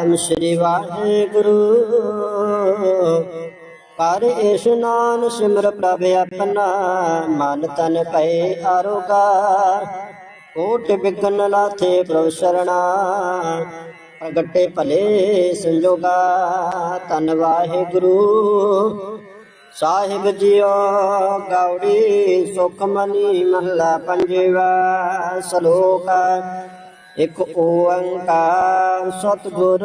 ਨਾਮ ਸ੍ਰੀ ਵਾਹਿਗੁਰੂ। ਕਰ ਇਸ਼ਨਾਨ ਸਿਮਰ ਪ੍ਰਭ ਆਪਣਾ, ਮਨ ਤਨ ਪਏ ਆਰੋਗਾ। ਕੋਟ ਬਿਗਨ ਲਾਥੇ ਪ੍ਰਭ ਸਰਣਾ, ਪ੍ਰਗਟੇ ਭਲੇ ਸੰਜੋਗਾ। ਤਨ ਵਾਹਿਗੁਰੂ, ਸਾਹਿਬ ਜੀਓ, ਗੌੜੀ ਸੁਖ ਮਨੀ ਮਹਲਾ ਪੰਜਵਾ ਸ਼ਲੋਕ। ਇਕ ਓੰਕਾਰ ਸਤਿਗੁਰ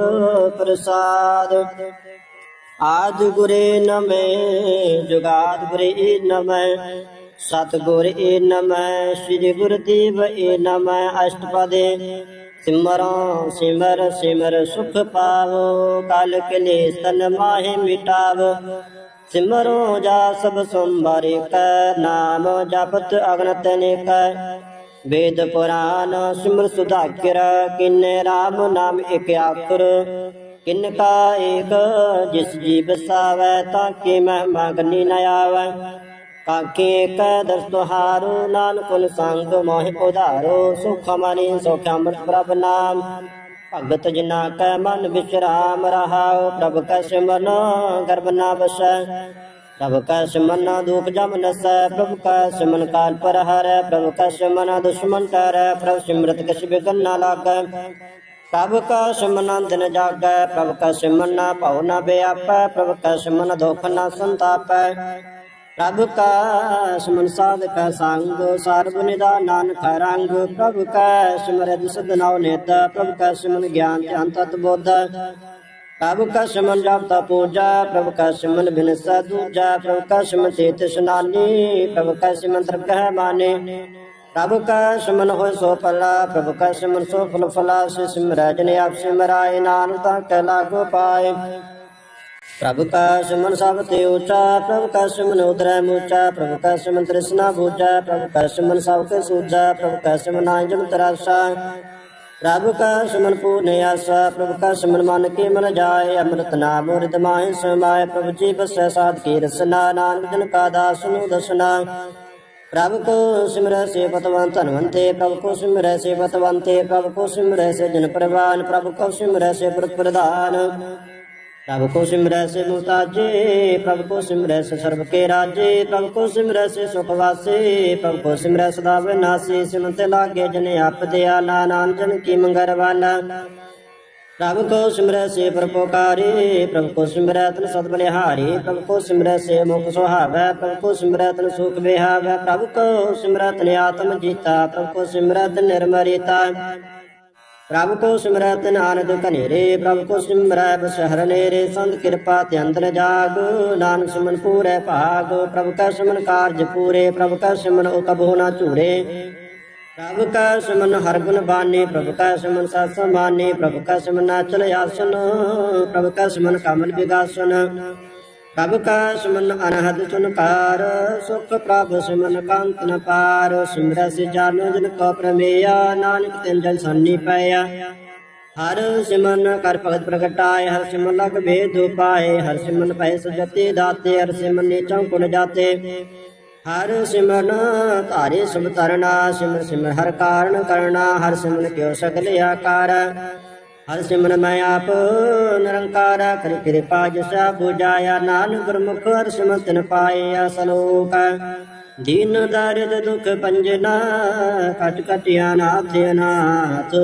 ਪ੍ਰਸਾਦ। ਆਦ ਗੁਰੇ ਨਮੈ, ਜੁਗਾਦ ਗੁਰੇ ਨਮੈ, ਸਤਿਗੁਰ ਏ ਨਮੈ, ਸ੍ਰੀ ਗੁਰਦੇਵ ਏ ਨਮੈ, ਅਸ਼ਟਪਦੇ ਸਿਮਰੋ ਸਿਮਰ ਸਿਮਰ ਸੁਖ ਪਾਵੋ, ਕਲ ਕਲੇਸ਼ ਤਨ ਮਾਹਿ ਮਿਟਾਵੋ। ਸਿਮਰੋ ਜਾ ਸਭ ਸੰਭਾਰੇ ਕੈ, ਨਾਮ ਜਪਤ ਅਗਨਤ ਨੇਕ ਵੇਦ ਪੁਰਾਨ ਸਿਮਰ ਸੁਧਾਕਿਰ, ਕਿਨੇ RAM ਨਾਮ ਇਕ ਆਖਰ। ਕਿਨ ਕਾ ਏਕ, ਜਿਸ ਜੀ ਬਸਾਵੈ ਤਾਂ ਕਿ ਮਹਿਮਾ ਗਨੀ ਨ ਆਵੈ। ਕਾਕੇ ਕੈ ਦਰਸ ਤੁਹਾਰੋ, ਨਾਨਕ ਕੁਲ ਸੰਗ ਮੋਹਿ ਉਧਾਰੋ, ਸੁਖ ਮਨੀ ਸੁਖ ਅੰਮ੍ਰਿਤ ਪ੍ਰਭ ਨਾਮ। ਭਗਤ ਜਿਨਾ ਕੈ ਮਨ ਵਿਚਰਾਮ ਰਹਾਉ, ਪ੍ਰਭ ਕੈ ਸਿਮਰਨ ਗਰਭ ਨਾ ਬਸੈ ਪ੍ਰਭ ਕੈ ਸਿਮਰਨ ਦੂਪ ਜਮ ਨਸੈ, ਪ੍ਰਭ ਕੈ ਸਿਮਨ ਕਾਲ ਪਰ ਹਰੈ ਪ੍ਰਭ ਕੈ ਸਿਮਨ ਦੁਸ਼ਮਨ ਟਰੈ ਪ੍ਰਭ ਸਿਮਰਤ ਕਿਛ ਬਿਗਨ ਨਾ ਲਾਗੈ। ਪ੍ਰਭ ਕਾ ਸਿਮਰਨ ਦਿਨ ਜਾਗੈ, ਪ੍ਰਭ ਕਾ ਸਿਮਰਨ ਭਉ ਨ ਬਿਆਪੈ, ਪ੍ਰਭ ਕਾ ਸਿਮਰਨ ਦੁਖ ਨ ਸੰਤਾਪੈ। ਪ੍ਰਭ ਕਾ ਸਿਮਰਨ ਸਾਧ ਕਾ ਸੰਗ, ਸਰਬ ਨਿਦਾ ਨਾਨਕ ਰੰਗ, ਪ੍ਰਭ ਕਾ ਸਿਮਰਤ ਸਦਨਾਉ ਨੇਤ, ਪ੍ਰਭ ਕਾ ਸਿਮਰਨ ਗਿਆਨ ਧਿਆਨ ਬੋਧ। ਪ੍ਰਭ ਕਾ ਸਿਮਰਨ ਜਪ ਤਾ ਪੂਜਾ ਪ੍ਰਭ ਕਾ ਸਿਮਰਨ ਬਿਨ ਦੂਜਾ ਪ੍ਰਭ ਕਾ ਸਿਮਰਨ ਤੇਤ ਸਨਾਨੀ ਪ੍ਰਭ ਕਾ ਸਿਮਰਨ ਤਰਕਹਿ ਮਾਨੇ ਪ੍ਰਭ ਕਾ ਸਿਮਰਨ ਹੋਇ ਸੋ ਫਲਾ ਪ੍ਰਭ ਕਾ ਸਿਮਰਨ ਸੋ ਫਲ ਫਲਾ ਸੇ ਸਿਮਰੈ ਜਨ ਆਪ ਸਿਮਰਾਏ ਨਾਨਕ ਤਾਂ ਕੈ ਲਾਗੋ ਪਾਏ ਪ੍ਰਭ ਕਾ ਸਿਮਰਨ ਸਭ ਤੇ ਉੱਚਾ ਪ੍ਰਭ ਕਾ ਸਿਮਰਨ ਉਦਰੈ ਮੂਚਾ ਪ੍ਰਭ ਕਾ ਸਿਮਰਨ ਤ੍ਰਿਸ਼ਨਾ ਬੂਝਾ ਪ੍ਰਭ ਕਾ ਸਿਮਰਨ ਸਭ ਕੇ ਸੂਝਾ ਪ੍ਰਭ ਕਾ ਸਿਮਰਨ ਆਜਮ ਤਰਾਸਾ ਪ੍ਰਭ ਕਾ ਸਿਮਰਨ ਪੂਰਨ ਆਸਾ, ਪ੍ਰਭ ਕਾ ਸਿਮਰਨ ਮਨ ਕੇ ਮਨ ਜਾਏ, ਅੰਮ੍ਰਿਤ ਨਾਮ ਰਿਦ ਮਾਹਿ ਸਮਾਏ, ਪ੍ਰਭ ਜੀ ਬਸੈ ਸਾਧ ਕੀ ਰਸਨਾ, ਨਾਨਕ ਜਨ ਕਾ ਦਾਸ ਨੂੰ ਦਸਨਾ। ਪ੍ਰਭ ਕੋ ਸਿਮਰੈ ਸੇ ਪਤਵੰਤ ਧਨਵੰਤੇ ਪ੍ਰਭ ਕੋ ਸਿਮਰੈ ਸੇ ਪਤਵੰਤੇ ਪ੍ਰਭ ਕੋ ਸਿਮਰੈ ਸੇ ਜਨ ਪ੍ਰਵਾਨ, ਪ੍ਰਭ ਕੋ ਸਿਮਰੈ ਸੇ ਪੁਰਖ ਪ੍ਰਧਾਨ। ਪ੍ਰਭ ਕੋ ਸਿਮਰੈ ਸੇ ਮੁਤਾਜੇ ਪ੍ਰਭ ਕੋ ਸਿਮਰੈ ਸੇ ਸਰਬ ਕੇ ਰਾਜੇ ਪ੍ਰਭ ਕੋ ਸਿਮਰੈ ਸੇ ਸੁਖ ਵਾਸੇ ਪ੍ਰਭ ਕੋ ਸਿਮਰੈ ਸਦਾ ਵਿਨਾਸੀ ਸਿਮਤ ਲਾਗੇ ਜਨ ਆਪ ਦਿਆ ਨਾਨ ਜਨ ਕੀ ਮੰਗਰ ਵਾਲਾ ਪ੍ਰਭ ਕੋ ਸਿਮਰੈ ਸੇ ਪਰਪੋਕਾਰੇ ਪ੍ਰਭ ਕੋ ਸਿਮਰੈ ਤਨ ਸਦ ਬਲਿਹਾਰੀ ਪ੍ਰਭ ਕੋ ਸਿਮਰੈ ਸੇ ਮੁਖ ਸੁਹਾਵੈ ਪ੍ਰਭ ਕੋ ਸਿਮਰੈ ਤਨ ਸੁਖ ਵਿਹਾਵੈ ਪ੍ਰਭ ਕੋ ਸਿਮਰੈ ਤਨ ਆਤਮ ਜੀਤਾ ਪ੍ਰਭ ਕੋ ਸਿਮਰੈ ਤਨ ਨਿਰਮਰੀਤਾ ਪ੍ਰਭ ਕੋ ਸਿਮਰਤ ਆਨੰਦ ਕਨੇਰੇ ਪ੍ਰਭ ਕੋ ਸਿਮਰੈ ਬਸਹਰ ਨੇਰੇ, ਸੰਤ ਕਿਰਪਾ ਤੇ ਅੰਦਰ ਜਾਗ। ਨਾਨਕ ਸਿਮਨ ਪੂਰੇ ਭਾਗ, ਪ੍ਰਭ ਕਾ ਸਿਮਨ ਕਾਰਜ ਪੂਰੇ, ਪ੍ਰਭ ਕਾ ਸਿਮਨ ਉਕਬਹੁ ਨਾ ਝੂਰੇ। ਪ੍ਰਭ ਕਾ ਸਿਮਨ ਹਰ ਗੁਣ ਬਾਨੀ, ਪ੍ਰਭ ਕਾ ਸਿਮਨ ਸਤ ਸਮਾਨੀ ਪ੍ਰਭ ਕਾ ਸਿਮਨ ਅਚਲ ਆਸਨ, ਪ੍ਰਭ ਕਾ ਸਿਮਨ ਕਮਲ ਵਿਗਾਸਨ ਪ੍ਰਭ ਕਾ ਸੁਮਨ ਅਨਹਦ ਚੁਨਕਾਰ ਸੁਖ ਪ੍ਰਭ ਸਿਮਨ ਕੰਤ ਨ ਪਾਰ ਸਿਮਰੈ ਸੇ ਜਾਨੋ ਜਨ ਕੋ ਪ੍ਰਮੇਯਾ ਨਾਨਕ ਤਿਨ ਜਲ ਸੰਨੀ ਪਾਇਆ ਹਰ ਸਿਮਨ ਕਰ ਭਗਤ ਪ੍ਰਗਟਾਏ ਹਰ ਸਿਮਨ ਲਗ ਭੇਦ ਉਪਾਏ ਹਰ ਸਿਮਨ ਭੈ ਸੁਜਤੇ ਦਾਤੇ ਹਰ ਸਿਮਨ ਨੀਚੋਂ ਕੁਣ ਜਾਤੇ ਹਰ ਸਿਮਨ ਧਾਰੇ ਸੁਭ ਤਰਨਾ ਸਿਮਰ ਸਿਮਰ ਹਰ ਕਾਰਨ ਕਰਨਾ ਹਰ ਸਿਮਨ ਕਿਉ ਸਗਲ ਆਕਾਰ ਹਰ ਸਿਮਨ ਮੈਂ ਆਪ ਨਿਰੰਕਾਰ ਕਰਿ ਕਿਰਪਾ ਜਿਸਾ 부ਜਾਇਆ ਨਾਨਕ ਗੁਰਮੁਖ ਹਰ ਸਿਮਨ ਤਿਨ ਪਾਏ ਸਲੋਕ ਦੀਨ ਦਰਿਦ ਦੁਖ ਪੰਜਨਾ ਕਟ ਕਟਿਆ ਨਾਥ ਅਨਾਥ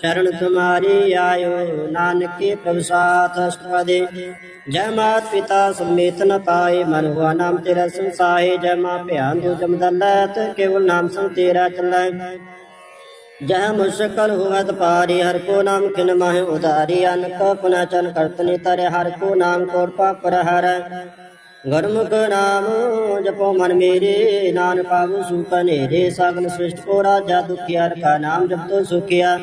ਸ਼ਰਨ ਤੁਮਾਰੀ ਆਇਓ ਨਾਨਕੇ ਪ੍ਰਭ ਅਸ਼ਟਪਦੇ। ਜੈ ਮਾਤ ਪਿਤਾ ਸਮੇਤ ਨ ਪਾਏ, ਮਨ ਹੁਆ ਨਾਮ ਤੇਰਾ ਸੰਸਾਏ। ਜੈ ਮਾ ਭਿਆਨ ਦੂ ਜਮਦਲਤ ਕੇਵਲ ਨਾਮ ਸੰਗ ਤੇਰਾ ਚੱਲੈ। ਜਹ ਮੁਸ਼ਕਲ ਹੋਵਤ ਪਾਰੀ ਹਰ ਕੋ ਨਾਮ ਕਿਨ ਮਾਹਿ ਉਦਾਰੀ ਅਨਕ ਪੁਨਾ ਚਨ ਕਰਤਨੀ ਤਰੇ, ਹਰ ਕੋ ਨਾਮ ਕੋਟ ਪਾਪ ਹਰ। ਗੁਰਮੁਖ ਨਾਮ ਜਪੋ ਮਨ ਮੇਰੇ ਨਾਨ ਪਾਵ ਸੁਖ ਨੇਰੇ ਸਗਲ ਸ੍ਰਿਸ਼ਟ ਕੋ ਰਾਜਾ ਦੁਖਿਆ ਕਾ ਨਾਮ ਜਪਤੋ ਸੁਖਿਆ।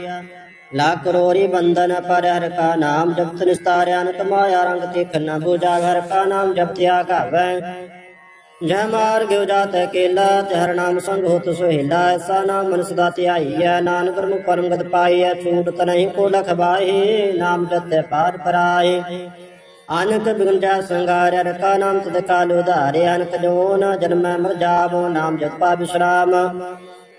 ਲਾ ਕਰੋਰੀ ਬੰਧਨ ਪਰ, ਹਰ ਕਾ ਨਾਮ ਜਪਤ ਨਿਸਤਾਰਿਆ ਅਨੰਤ ਮਾਇਆ ਰੰਗ ਦੇਖਨ ਨ ਬੂਜਾ ਘਰ ਕਾ ਨਾਮ ਜਪਤਿਆ ਗਾਵੈ। ਜੈ ਮਾਰਗ ਜਾਤ ਕੇਲਾ ਤੇ ਹਰ ਨਾਮ ਸੰਗ ਹੋਤ ਸੁਹੇਲਾ ਐਸਾ ਨਾਮ ਮਨ ਸਦਾ ਧਿਆਈਐ, ਨਾਨਕ ਗੁਰਮੁਖ ਪਰਮ ਗਤ ਪਾਈਐ, ਛੂਟ ਤਨਹਿ ਕੋ ਲਖ ਬਾਹੇ, ਨਾਮ ਜਤੈ ਪਾਰ ਪਰਾਏ। ਅਨਕ ਬਿਗਨ ਜਾ ਸੰਗਾਰਿਆ ਰਕਾ ਨਾਮ ਤਦ ਕਾਲ ਉਧਾਰੇ, ਅਨਕ ਜੋ ਜਨਮੈ ਮਰ ਜਾਵੋ, ਨਾਮ ਜਪ ਪਾ ਵਿਸਰਾਮ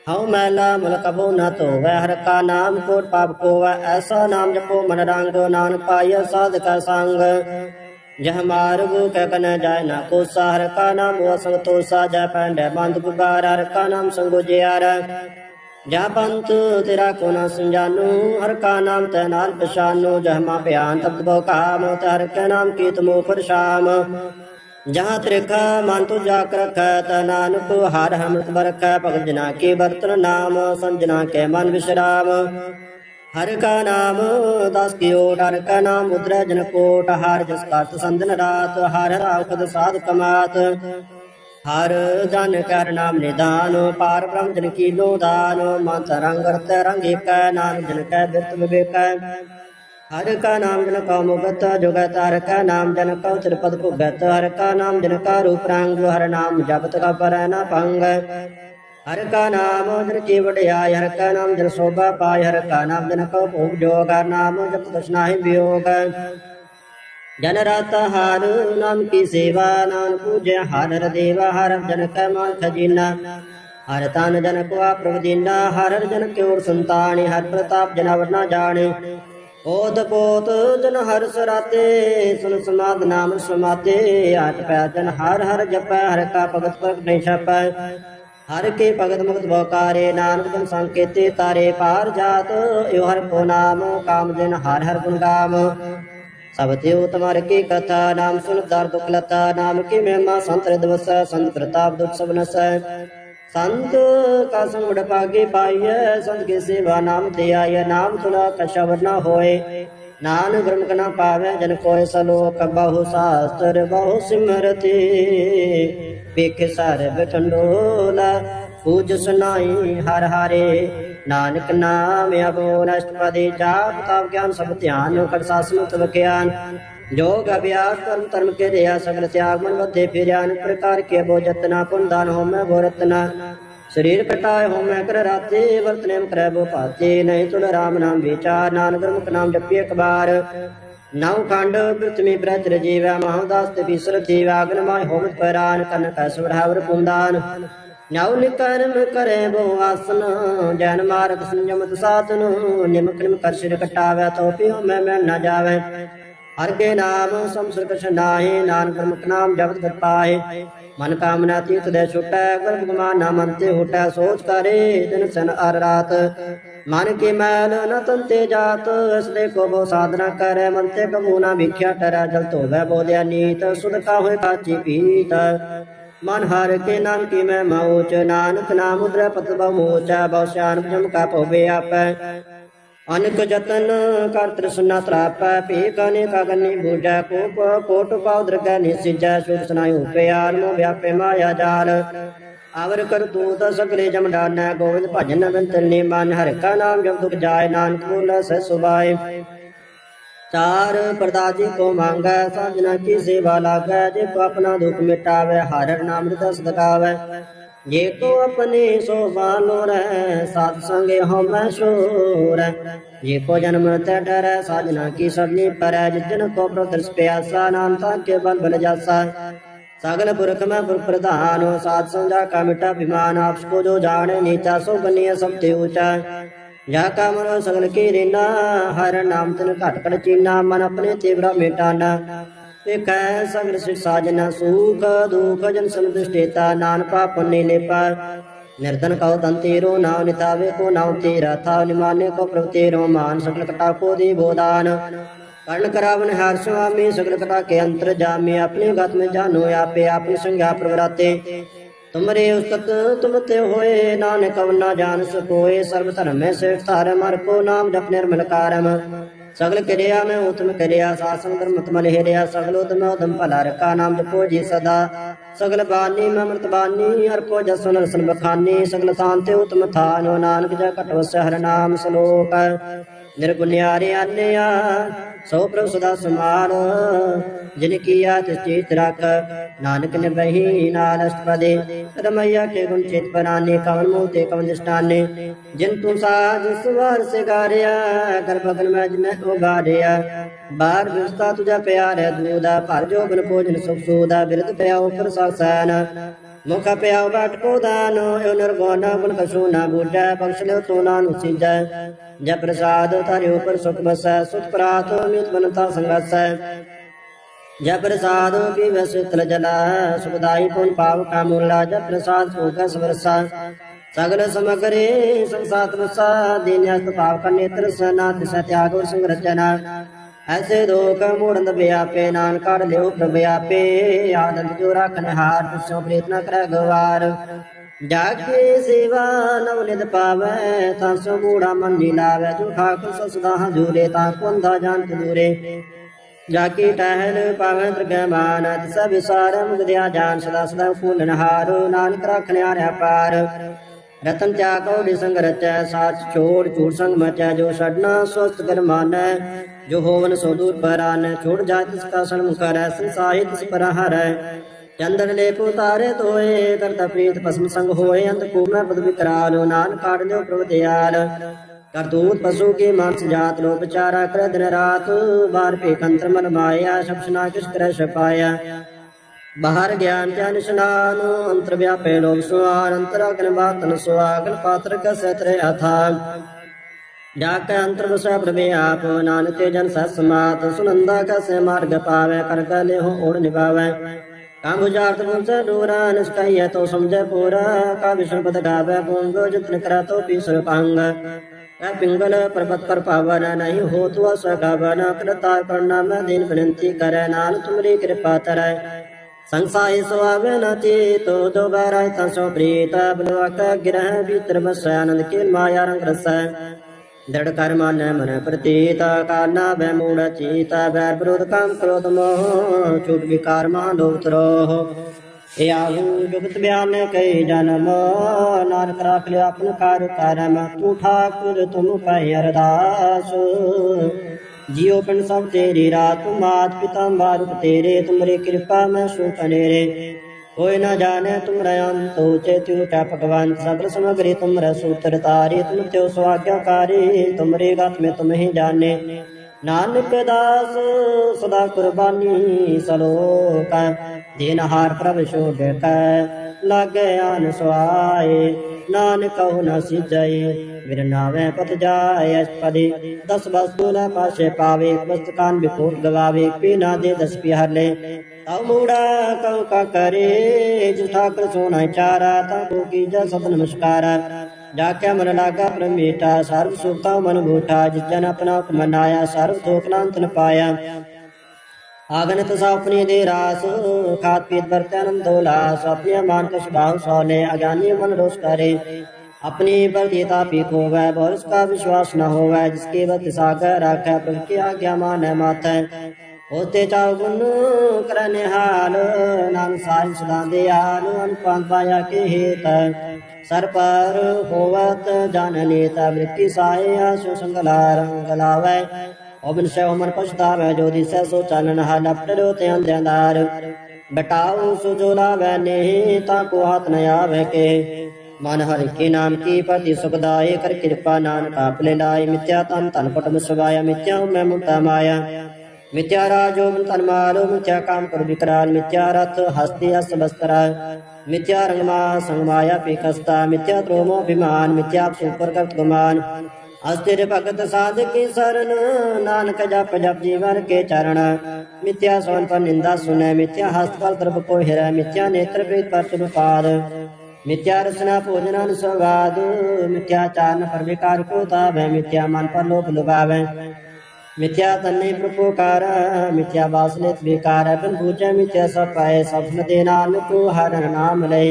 ਹਉ ਮੈਲਾ ਮਲ ਕਬੋ ਨ ਧੋਵੈ, ਹਰ ਕਾ ਨਾਮ ਕੋਟ ਪਾਪ ਕੋਵੈ, ਐਸਾ ਨਾਮ ਜਪੋ ਮਨ ਰੰਗ, ਨਾਨਕ ਪਾਈਐ ਸਾਧਕਾ ਸੰਗ। ਜਹ ਮਾਰਗ ਕਹਿ ਕਨ ਜਾਇ ਨਾ ਕੋ ਹਰ ਕਾ ਨਾਮ ਉਹ ਸੰਗ ਤੋਸਾ ਜੈ ਪੈਂਡੈ, ਬੰਦ ਪੁਕਾਰ ਹਰ ਕਾ ਨਾਮ ਸੰਗੋ ਜਿਆਰ। ਜਾ ਪੰਤ ਤੇਰਾ ਕੋ ਨਾ ਸੰਜਾਨੂ, ਹਰ ਕਾ ਨਾਮ ਤੈ ਨਾਲ ਪਛਾਨੂ, ਜਹ ਮਾ ਭਿਆਨ ਤਪਤ ਬੋ ਕਾਮ ਤਰ ਕੈ ਨਾਮ ਕੀਤ ਮੋ ਪਰਸ਼ਾਮ ਜਹਾਂ ਤ੍ਰਿਖਾ ਮਨ ਤੋ ਜਾਕ ਰਖੈ, ਤਾ ਨਾਨਕ ਹਰ ਹਮਤ ਬਰਖੈ ਭਗਤ ਜਨਾ ਕੇ ਬਰਤਨ ਨਾਮ, ਸੰਜਨਾ ਕੇ ਮਨ ਵਿਸ਼ਰਾਮ। ਹਰ ਕਾ ਨਾਮ, ਦਸ ਕਿਓ ਹਰ ਕਾ ਨਾਮ ਉਦਰੈ ਜਨ ਕੋਟ, ਹਰ ਜਸ ਕਰਤ ਸੰਦਨ ਰਾਤ, ਹਰ ਹਰ ਸਾਧ ਕਮਾਤ ਹਰ ਜਨ ਕਰ ਨਾਮ ਨਿਦਾਨ, ਪਾਰ ਬ੍ਰਹਮ ਜਨ ਕੀ ਲੋ ਦਾਨ, ਮਨ ਤਰੰਗ ਰਤ ਰੰਗ ਏਕੈ, ਨਾਮ ਜਨ ਕੈ ਬਿਰਤ ਵਿਵੇਕੈ। ਹਰ ਕਾ ਨਾਮ ਜਨ ਕਉ ਮੁਗਤ ਜੁਗਤ ਹਰ ਕਾ ਨਾਮ ਜਨ ਕਉ ਤਿਰਪਦ ਭੁਗਤ। ਹਰ ਕਾ ਨਾਮ ਜਨ ਕਾ ਰੂਪ ਰੰਗ, ਹਰ ਨਾਮ ਜਪਤ ਕਾ ਪਰੈ ਨਾ ਭੰਗ। ਹਰ ਕਾ ਨਾਮ ਜਨ ਕੀ ਹਰ ਕਾ ਨਾਮ ਜਨ ਸੋਭਾ ਪਾਇ, ਹਰ ਕਾ ਨਾਮ ਜਨ ਕਉ ਭੋਗ ਜੋਗ, ਹਰ ਨਾਮ ਜਪ ਦਸ਼ਨਾਹਿ ਵਿਯੋਗ ਜਨ ਰਤ ਹਰ, ਨਾਮ ਕੀ ਸੇਵਾ ਨਾਨ ਪੂਜੈ, ਹਰ ਹਰ ਦੇਵਾ, ਹਰ ਜਨ ਕੈ ਮਨ ਖਜੀਨਾ ਹਰ ਤਨ ਜਨ ਕੋ ਪ੍ਰਭ ਦੀਨਾ ਹਰ ਹਰ ਜਨ ਕਿਉ ਸੰਤਾਣੀ ਹਰ ਪ੍ਰਤਾਪ ਜਨ ਅਵਰ ਨਾ ਜਾਣੇ। ਓਤ ਪੋਤ ਜਨ ਹਰ ਸਰਾਤੇ, ਸੁਨ ਸਮਾਦ ਨਾਮ ਸਮਾਤੇ ਆਟ ਪੈ ਜਨ ਹਰ ਹਰ ਜਪੈ, ਹਰ ਕਾ ਭਗਤ ਭਗਤ ਨਹੀਂ ਛਪੈ। ਹਰ ਕੇ ਭਗਤ ਮੁਕਤ ਬੋਕਾਰੇ ਨਾਨਕ ਜਨ ਸੰਕੇਤੇ ਤਾਰੇ ਪਾਰ ਜਾਤ ਯੋ ਹਰ ਕੋ ਨਾਮ, ਕਾਮ ਜਨ ਹਰ ਹਰ ਗੁਣ ਗਾਮ। ਸਭ ਤਿਉ ਤੁਮਾਰੇ ਕੀ ਕਥਾ, ਨਾਮ ਸੁਨ ਦਰ ਦੁਖ ਲਤਾ, ਨਾਮ ਕੀ ਮਹਿਮਾ, ਸੰਤ ਦਿਵਸ, ਸੰਤ ਪ੍ਰਤਾਪ ਦੁਖ ਸਭ ਨਸੈ। ਸੰਤ ਕਾ ਸੰਗੜ ਪਾਗੇ ਪਾਈਐ, ਸੰਤ ਕੇ ਸੇਵਾ ਨਾਮ ਤੇ ਆਇ ਨਾਮ ਸੁਨਾ ਕਸ਼ਵਰ ਨਾ ਹੋਏ। ਨਾਨਕ ਗ੍ਰੰਥ ਨਾ ਪਾਵੇ ਜਨ ਕੋਇ ਸਲੋਕ ਬਹੁ ਸਾਸਤਰ ਬਹੁ ਸਿਮਰਤੀ। ਵੇਖ ਸਰ ਬਟੰਡੋਲਾ ਪੂਜ ਸੁਨਾਈ ਹਰ ਹਾਰੇ। ਨਾਨਕ ਨਾਮ ਅਬੋ ਨਸ਼ਟਪਦੀ ਜਾਪ ਤਪ ਗਿਆਨ ਸਭ ਧਿਆਨ ਕਰ ਸਾਸਨ ਤਵ ਗਿਆਨ ਜੋਗ ਅਭਿਆਸ ਕਰਮ ਧਰਮ ਕੇ ਰਿਆ ਸਗਲ ਤਿਆਗ ਮਨ ਮਧੇ ਫਿਰਿਆ ਪ੍ਰਕਾਰ ਕੇ ਬੋ ਜਤਨਾ ਹੋਮੈ ਬੋ ਸਰੀਰ ਕਟਾਏ ਹੋਮੈ ਕਰ ਰਾਤੇ ਵਰਤਨੇ ਕਰੈ ਬੋ ਭਾਤੇ ਨਹੀਂ ਤੁਲ ਰਾਮ ਨਾਮ ਵਿਚਾਰ ਨਾਨਕ ਗੁਰਮੁਖ ਨਾਮ ਜਪੀ ਇੱਕ ਨਉ ਖੰਡ ਪ੍ਰਥਮੀ ਬ੍ਰਜ ਰਜੀਵੈ ਮਹਾਦਾਸ ਤੇ ਬਿਸਰ ਥੀਵੈ ਅਗਨ ਮਾਇ ਹੋਮਤ ਪਰਾਨ ਕਨ ਕੈ ਸੁਭਾਵਰ ਪੁੰਦਾਨ। ਨਉ ਨਿਕਰਮ ਕਰੇ ਬੋ ਆਸਨ, ਜਨ ਮਾਰਗ ਸੰਜਮਤ ਸਾਧਨ ਨਿਮਕ ਕਰ ਸਿਰ ਕਟਾਵੈ ਤੋ ਪਿਓ ਮੈਂ ਮੈਂ ਨਾ ਜਾਵੈ। ਹਰ ਕੇ ਨਾਮ ਸੰਸਰ ਕਛ ਨਾਨਕ ਗੁਰਮੁਖ ਨਾਮ ਜਪਤ ਕਰ ਮਨ ਕਾਮਨਾ ਤੀਤ ਦੇ ਛੁਟੈ ਗੁਰਮ ਗਮਾਨ ਨਾ ਮਨ ਹੋਟੈ, ਸੋਚ ਕਰੇ ਦਿਨ ਸਨ ਅਰ ਰਾਤ। ਮਨ ਕੀ ਮੈਲ ਨ ਤੰਤੇ ਜਾਤ, ਇਸ ਦੇ ਕੋ ਬੋ ਸਾਧਨਾ ਕਰੈ, ਮਨ ਤੇ ਕਬੂ ਨਾ ਵਿਖਿਆ ਟਰੈ, ਜਲ ਧੋਵੈ ਬੋਲਿਆ ਨੀਤ, ਸੁਧ ਕਾ ਹੋਏ ਕਾਚੀ ਪੀਤ। ਮਨ ਹਰ ਕੇ ਨਾਮ ਕੀ ਮੈਂ ਮਉਚ ਨਾਨਕ ਨਾਮ ਉਦਰ ਪਤ ਬਹੁ ਮੋਚਾ, ਬਹੁ ਸਿਆਨ ਜਮ ਕਾ ਪੋਵੇ ਆਪੈ। ਅਨਕ ਜਤਨ ਕਰ ਤ੍ਰਿਸ਼ਨਾ ਤਰਾਪੈ ਭੀ ਕਨੇ ਕਗਨੀ ਬੂਜਾ ਕੋਪ ਕੋਟ ਪਾਉ ਦਰਗੈ ਨਿਸਿਜੈ ਸੁਰ ਸੁਨਾਇ ਪਿਆਰ ਮੋ ਵਿਆਪੇ ਮਾਇਆ ਜਾਲ। ਆਵਰ ਕਰ ਦੂਤ ਸਗਲੇ ਜਮ ਡਾਨੈ, ਗੋਵਿੰਦ ਭਜਨ ਬੰਤਨੀ ਮਨ, ਹਰਿ ਕਾ ਨਾਮ ਜਪ ਦੁਖ ਜਾਏ, ਨਾਨਕ ਬੋਲੇ ਸਹਿ ਸੁਭਾਏ। ਚਾਰ ਪ੍ਰਦਾਜੀ ਕੋ ਮੰਗੈ, ਸਾਜਨਾ ਕੀ ਸੇਵਾ ਲਾਗੈ, ਜੇ ਕੋ ਆਪਣਾ ਦੁਖ ਮਿਟਾਵੇ ਹਰਿ ਨਾਮ ਰਿਤ ਸਦਕਾਵੇ। ਜੇ ਕੋ ਆਪਣੇ ਸੋਭਾ ਲੋਰੈ ਸਾਧ ਸੰਗੇ ਹਉਮੈ ਸ਼ੋਰ ਜੇ ਕੋ ਜਨਮ ਤੇ ਡਰੈ, ਸਾਜਨਾ ਕੀ ਸਭਨੀ ਪਰੈ ਜਿਜਨ ਕੋ ਪ੍ਰਦਰਸ ਪਿਆਸਾ, ਨਾਮ ਤਾਂ ਕੇ ਬਲ ਬਲ ਜਾਸਾ ਸਗਲ ਪੁਰਖ ਮੈਂ ਪੁਰ ਪ੍ਰਧਾਨ ਸਾਧ ਸੰਜਾ ਕਾ ਮਿਟਾ ਬਿਮਾਨ ਆਪਸ ਕੋ ਜੋ ਜਾਣੇ ਨੀਚਾ, ਸੋ ਬਨੀਏ ਸਭ ਤੇ ਊਚਾ ਜਾ ਕਾ ਮਨੋ ਸਗਲ ਕੀ ਰੇਨਾ, ਹਰ ਨਾਮ ਤਨ ਘਟ ਘਟ ਚੀਨਾ ਮਨ ਆਪਣੇ ਤੇ ਬਰਾ ਮੇਟਾਨਾ। ਵੇਖੈ ਸਗਲ ਸਿ ਸਾਜਨਾ ਸੂਖ ਦੁਖ ਜਨ ਸੰਦਿਸ਼ਟੇਤਾ ਨਾਨ ਪਾਪ ਪੁੰਨੇ ਲੇਪਾ ਨਿਰਦਨ ਕਉ ਤਨ ਤੇਰੋ ਨਾਉ ਨਿਤਾਵੇ, ਕੋ ਨਾਉ ਤੇਰਾ ਥਾ ਨਿਮਾਨੇ, ਕੋ ਪ੍ਰਭ ਤੇਰੋ ਮਾਨ, ਸਗਲ ਕਟਾ ਕੋ ਦੀ ਬੋਦਾਨ ਕਰਨ ਕਰਾਵਨ ਹਰ ਸੁਆਮੀ, ਸਗਲ ਕਟਾ ਕੇ ਅੰਤਰ ਜਾਮੇ, ਆਪਣੇ ਗਤ ਮੈਂ ਜਾਨੋ ਆਪੇ, ਆਪਣੀ ਸੰਗਿਆ ਪ੍ਰਵਰਾਤੇ। ਤੁਮਰੇ ਉਸਤਤ ਤੁਮ ਤੇ ਹੋਏ, ਨਾਨਕ ਕਵਨਾ ਜਾਣ ਸਕੋਏ। ਸਰਬ ਧਰਮੇ ਸੇਠ ਧਾਰ ਮਰ ਕੋ ਨਾਮ ਜਪ ਨਿਰਮਲ ਕਾਰਮ। ਸਗਲ ਕਿਰਿਆ ਮੈਂ ਉਤਮ ਕਿਰਿਆ, ਸਾਸਨ ਧਰਮ ਤਮਲ ਹਿਰਿਆ ਸਗਲ ਉਤਮ ਉਦਮ ਭਲਾ ਰਕਾ ਨਾਮ ਜਪੋ ਜੀ ਸਦਾ। ਸਗਲ ਬਾਨੀ, ਮੈਂ ਅੰਮ੍ਰਿਤ ਬਾਨੀ, ਹਰ ਕੋ ਜਸਨ ਰਸਨ ਬਖਾਨੀ। ਸਗਲ ਸ਼ਾਂਤੇ ਉਤਮ ਥਾਨੋ, ਨਾਨਕ ਜੈ ਘਟ ਹਰ ਨਾਮ ਸਲੋਕ। ਨਿਰਗੁਣਿਆਰੇ ਆਨਿਆ ਸੋ ਪ੍ਰਭ ਸਦਾ ਸਮਾਨ, ਜਿਨ ਕੀਆ ਤਿਸ ਚੇਤ ਰਖ। ਨਾਨਕ ਨੇ ਬਹੀ ਨਾਲ ਅਸ਼ਟਪਦੇ, ਰਮਈਆ ਕੇ ਗੁਣ ਚੇਤ ਪਰਾਨੇ ਕਵਨ ਮੂਹ ਤੇ ਕਵਨ ਦਿਸ਼ਟਾਨੇ ਜਿਨ ਤੂੰ ਸਾਜ ਸਵਾਰ ਸਿਗਾਰਿਆ, ਕਰ ਭਗਨ ਮੈਂ ਜਿਨੇ ਉਗਾਰਿਆ। ਬਾਰ ਵਿਸਤਾ ਤੁਝਾ ਪਿਆਰ ਹੈ ਦੂਦਾ ਭਰ ਜੋਬਨ ਭੋਜਨ ਸੁਖ ਸੂਦਾ ਬਿਰਦ ਪਿਆ ਉਪਰ ਸਾਸਨ ਮੁਖ ਪਿਆਉ ਬਟ ਕੋ ਦਾਨੋ ਏ ਨਿਰਗੁਣ ਗੁਣ ਕਛੂ ਨਾ ਬੂਝੈ, ਬਖਸ਼ ਲਿਓ ਤੋ ਨਾਨੁ ਸਿਜੈ। ਜੈ ਪ੍ਰਸਾਦ ਧਰਿ ਉਪਰ ਸੁਖ ਬਸੈ ਸੁਖ ਪ੍ਰਾਤ ਮਿਤ ਬਨਤਾ ਸੰਗਸੈ। ਜੈ ਪ੍ਰਸਾਦ ਪੀਵੈ ਸਿਤਲ ਜਲਾ, ਸੁਖਦਾਈ ਪੁਨ ਪਾਵ ਕਾ ਮੂਲਾ, ਜੈ ਪ੍ਰਸਾਦ ਸੋਖ ਸਵਰਸਾ ਸਗਲ ਸਮਗਰੇ ਸੰਸਾਤ ਦੀਨਿਆਸਤ ਪਾਵ ਕਾ ਨੇਤਰ ਸਨਾ ਤਿਸ ਤਿਆਗ ਔਰ ਐਸੇ ਦੋਖ ਮੂੜਨ ਵਿਆਪੇ ਨਾਨ ਕਰ ਲਿਓ ਪ੍ਰਭ ਆਪੇ। ਆਨੰਦ ਜੋ ਰਖਨ ਹਾਰ ਤਿਸੋ ਪ੍ਰੀਤ ਕਰੈ ਗਵਾਰ। ਜਾ ਸੇਵਾ ਨਵ ਨਿਤ ਪਾਵੈ, ਤਾਂ ਸੋ ਮੂੜਾ ਮਨ ਜੀ ਲਾਵੈ। ਜੋ ਠਾਕੁਰ ਸਸਦਾ ਹਜੂਰੇ ਤਾਂ ਕੁੰਦਾ ਜਾਣ ਦੂਰੇ। ਜਾ ਕੇ ਟਹਿਲ ਪਾਵੈ ਦਰਗਹਿ ਮਾਨ ਤਿਸ ਵਿਸਾਰ ਮੁਗਦਿਆ ਜਾਨ, ਸਦਾ ਸਦਾ ਫੂਲਨ ਹਾਰ। ਨਾਨਕ ਰਖ ਨਿਆਰਿਆ ਪਾਰ। ਰਤਨ ਤਿਆ ਕਉ ਰਚੈ, ਸਾਚ ਛੋੜ ਝੂਠ ਸੰਗ ਮਚੈ, ਜੋ ਛਡਨਾ ਸਵਸਤ ਕਰ ਮਾਨੈ, ਜੋ ਹੋਵਨ ਸੋ ਦੂਰ ਪਰਾਨ, ਛੋੜ ਜਾ ਤਿਸ ਕਾ ਸਨਮ ਕਰੈ ਸੰਸਾਹਿ ਤਿਸ ਪਰ ਚੰਦਨ ਲੈ ਪੁਤਾਰੇ ਤੋਏ ਕਰਤਾ ਪ੍ਰੀਤ ਪਸਮ ਸੰਗ ਹੋਏ, ਅੰਤ ਕੋ ਮੈਂ ਪਦ ਵਿਕਰਾਲ ਨਾਨ ਕਾੜ ਲਿਓ ਪ੍ਰਭ ਦਿਆਲ। ਕਰਤੂਤ ਪਸ਼ੂ ਕੇ ਮਾਨਸ ਜਾਤ ਲੋ ਵਿਚਾਰਾ ਕਰ ਦਿਨ ਰਾਤ, ਬਾਰ ਪੇ ਕੰਤਰ ਮਨ ਮਾਇਆ, ਸ਼ਬਸ਼ਨਾ ਕਿਸ ਕਰੈ ਛਪਾਇਆ। ਬਾਹਰ ਗਿਆਨ ਧਿਆਨ ਇਸ਼ਨਾਨ ਅੰਤਰ ਵਿਆਪੇ ਲੋਕ ਸੁਆਰ ਅੰਤਰ ਅਗਨ ਬਾਤਨ ਸੁਆਗਨ ਪਾਤਰ ਕਸੈ ਤਰੇ ਅਥਾ ਜਾ ਅੰਤਰ ਵਸੈ ਪ੍ਰਭੇ ਆਪ, ਨਾਨਕ ਜਨ ਸਤ ਸਮਾਤ, ਸੁਨੰਦਾ ਕਸੈ ਮਾਰਗ ਪਾਵੇ ਕਰ ਗਲੇ ਹੋ ਓੜ ਨਿਭਾਵੇ। ਕਾਮ ਬੁਝਾਰਤ ਪੁੰਸੈ ਦੂਰਾ, ਨਿਸਕਾਈਐ ਤੋ ਸਮਝੈ ਪੂਰਾ ਕਾ ਵਿਸ਼ਨ ਪਦ ਗਾਵੇ, ਪੁੰਗੋ ਜਤਨ ਕਰਾ ਤੋ ਪੀਸਰ ਪੰਗ ਐ ਪਿੰਗਲ ਪਰਬਤ ਪਰ ਪਾਵਨ ਨਹੀਂ ਹੋ ਤੋ ਸਗਾਵਨ ਕਰਤਾ ਪ੍ਰਣਾਮ ਦੀਨ ਬੇਨਤੀ ਕਰੈ, ਨਾਲ ਤੁਮਰੀ ਕਿਰਪਾ ਤਰੈ। ਸੰਸਾਈ ਸੁਆਵੇ ਨ ਚੇਤੋ ਦੋ ਬੈਰਾਇ ਤਾਂ ਸੋ ਪ੍ਰੀਤ ਬਲਵਕ ਗਿਰਹ ਭੀਤਰ ਵਸੈ ਆਨੰਦ ਮਾਇਆ ਰੰਗ ਰਸੈ ਦੜ ਕਰ ਮਾਨੈ ਮਨ ਪ੍ਰਤੀਤ ਕਾਨਾ ਬੈ ਮੂੜ ਚੀਤ ਬੈ ਵਿਰੋਧ ਕਾਮ ਕ੍ਰੋਧ ਮੋਹ ਛੂਟ ਵਿਕਾਰ ਮਾਨ ਲੋਭ ਤਰੋਹ ਏ ਆਹੂ ਜੁਗਤ ਬਿਆਨ ਕਈ ਜਨਮ ਨਾਨਕ ਰਾਖ ਲਿਆ ਆਪਨ ਕਾਰ ਕਰਮ ਤੂੰ ਠਾਕੁਰ ਤੁਮ ਪੈ ਅਰਦਾਸ ਜਿਉ ਪਿੰਡ ਸਭ ਤੇਰੀ ਰਾਤ ਮਾਤ ਪਿਤਾ ਮਾਰੁਕ ਤੇਰੇ, ਤੁਮਰੀ ਕਿਰਪਾ ਮੈਂ ਸੋ ਕਨੇਰੇ ਕੋਈ ਨਾ ਜਾਣੇ ਤੁਮਰਾ ਅੰਤੋ ਚੇਤੁ ਕਾ ਭਗਵਾਨ ਸਗਲ ਸਮਗਰੀ, ਤੁਮਰਾ ਸੂਤਰ ਤਾਰੀ, ਤੁਮ ਤਿਉ ਸਵਾਗਿਆਕਾਰੀ ਤੁਮਰੇ ਗਤ ਮੈਂ ਤੁਮ ਜਾਣੇ। ਨਾਨਕ ਦਾਸ ਸਦਾ ਕੁਰਬਾਨੀ ਸਲੋਕ ਦਿਨ ਹਾਰ ਪ੍ਰਭ ਸ਼ੋਭ ਕੈ, ਲਾਗੇ ਆਨ ਸੁਆਏ। ਨਾਨਕ ਕਹੂ ਨ ਸਿਜੈ ਵਿਰ ਨਾਵੇ ਪਤ ਜਾਏ ਅਸਪਦੀ ਦਸ ਵਸਤੂ ਨ ਪਾਸ਼ੇ ਪਾਵੇ ਵਸਤਕਾਨ ਬਿਖੋਟ ਗਵਾਵੇ। ਪੀ ਨਾ ਦੇ ਦਸ ਪਿਹਰ ਲੈ ਤਉ ਮੂੜਾ ਕਉ ਕਾ ਕਰੇ। ਜਿਸ ਠਾਕਰ ਸੋਨਾ ਚਾਰਾ, ਤਾ ਕੋ ਕੀ ਜਾ ਸਤ ਨਮਸਕਾਰਾ। ਜਾ ਕੇ ਮਨ ਲਾਗਾ ਪ੍ਰਮੇਟਾ, ਸਰਬ ਸੁਖਤਾ ਮਨ ਬੂਠਾ ਜਿਸ ਜਨ ਆਪਣਾ ਮਨਾਇਆ, ਸਰਬ ਦੁਖ ਨਾੰਤ ਪਾਇਆ। आगनत सौपनी देरास खात पीत स्वप्न मान कश सौले अज्ञानी मन रोष करे अपनी प्रतीता पीक हो गए और उसका विश्वास न हो गए जिसकी भक्ति सागर रख प्रभु की आज्ञा मान मात। होते चाओ गुण करने हाल, नाम सारी सुना दयाल अनुपान पाया के हेत। सर पर होवत जान लेता वृत्ति साय सुसंगला रंग लावै। ਓਬਨ ਸੈ ਹਮਨ ਪਛਤਾਵੇ ਜੋ ਦਿਸੈ ਸੋ ਚਾਲਨ ਹਾ ਲਪਟ ਲਿਓ ਤੇ ਅੰਧਿਆਰ ਬਟਾਉ ਸੋ ਜੋ ਲਾਵੇ ਨਹੀਂ, ਤਾਂ ਕੋ ਹਾਥ ਨ ਆਵੇ ਕੇ। ਮਨ ਹਰਿ ਕੇ ਨਾਮ ਕੀ ਪਤੀ ਸੁਖਦਾਏ ਕਰ ਕਿਰਪਾ ਨਾਨਕ ਆਪਲੇ ਲਾਇ ਮਿੱਤਿਆ ਤਨ ਤਨ ਪਟਮ ਸੁਭਾਇਆ ਮਿੱਤਿਆ ਮੈਂ ਮੁਕਤਾ ਮਾਇਆ। ਮਿੱਤਿਆ ਰਾਜੋ ਮਨ ਤਨ ਮਾਲੋ, ਮਿੱਤਿਆ ਕਾਮ ਕਰ ਵਿਕਰਾਲ। ਮਿੱਤਿਆ ਰਥ, ਹਸਤੀ ਅਸ ਬਸਤਰਾ। ਮਿੱਤਿਆ ਰੰਗਮਾ ਸੰਗਮਾਇਆ ਪੀ ਕਸਤਾ ਮਿੱਤਿਆ ਤ੍ਰੋਮੋ ਅਭਿਮਾਨ। ਮਿੱਤਿਆ ਸੁਪਰ ਕਰ ਗੁਮਾਨ। ਅਸਤਿਰ ਭਗਤ ਸਾਧ ਕੀ ਸਰਨ, ਨਾਨਕ ਜਪ ਜਪ ਜੀਵਨ ਕੇ ਚਰਨ। ਮਿਥਿਆ ਸੋਨ ਪਰ ਨਿੰਦਾ ਸੁਨੈ, ਮਿਥਿਆ ਹਸਤ ਕਲ ਤਰਪ ਕੋ ਹਿਰੈ, ਮਿਥਿਆ ਨੇਤਰ ਪ੍ਰੀਤ ਪਰ ਤੁਮ ਪਾਦ ਮਿਥਿਆ ਰਸਨਾ ਭੋਜਨਨ ਸਵਾਦ ਮਿਥਿਆ ਚਾਰਨ ਪਰ ਵਿਕਾਰ ਕੋ ਤਾਵੈ, ਮਿਥਿਆ ਮਨ ਪਰ ਲੋਭ ਲੁਭਾਵੈ। ਮਿਥਿਆ ਤੰਨੇ ਪ੍ਰਪੋਕਾਰ ਮਿਥਿਆ ਬਾਸਨਿਤ ਵਿਕਾਰ ਬਿਨ ਪੂਜੈ ਮਿਥਿਆ ਸਭ ਪਾਏ ਸਭਨ ਦੇ ਨਾਲ ਕੋ ਹਰ ਨਾਮ ਲੈ